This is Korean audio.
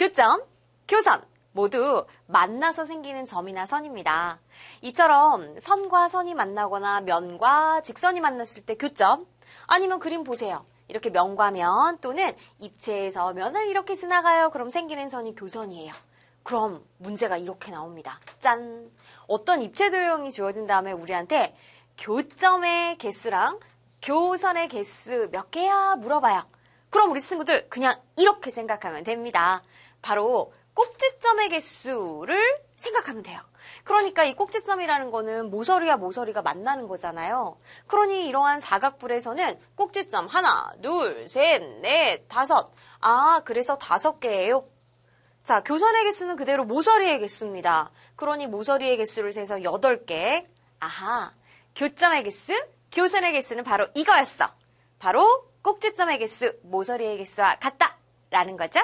교점, 교선 모두 만나서 생기는 점이나 선입니다. 이처럼 선과 선이 만나거나 면과 직선이 만났을 때 교점 아니면 그림 보세요. 이렇게 면과 면 또는 입체에서 면을 이렇게 지나가요. 그럼 생기는 선이 교선이에요. 그럼 문제가 이렇게 나옵니다. 짠! 어떤 입체 도형이 주어진 다음에 우리한테 교점의 개수랑 교선의 개수 몇 개야 물어봐요. 그럼 우리 친구들 그냥 이렇게 생각하면 됩니다. 바로 꼭지점의 개수를 생각하면 돼요. 그러니까 이 꼭지점이라는 거는 모서리와 모서리가 만나는 거잖아요. 그러니 이러한 사각뿔에서는 꼭지점 하나, 둘, 셋, 넷, 다섯. 아, 그래서 다섯 개예요. 자, 교선의 개수는 그대로 모서리의 개수입니다. 그러니 모서리의 개수를 세서 여덟 개. 아하. 교점의 개수, 교선의 개수는 바로 이거였어. 바로 꼭지점의 개수, 모서리의 개수와 같다. 라는 거죠.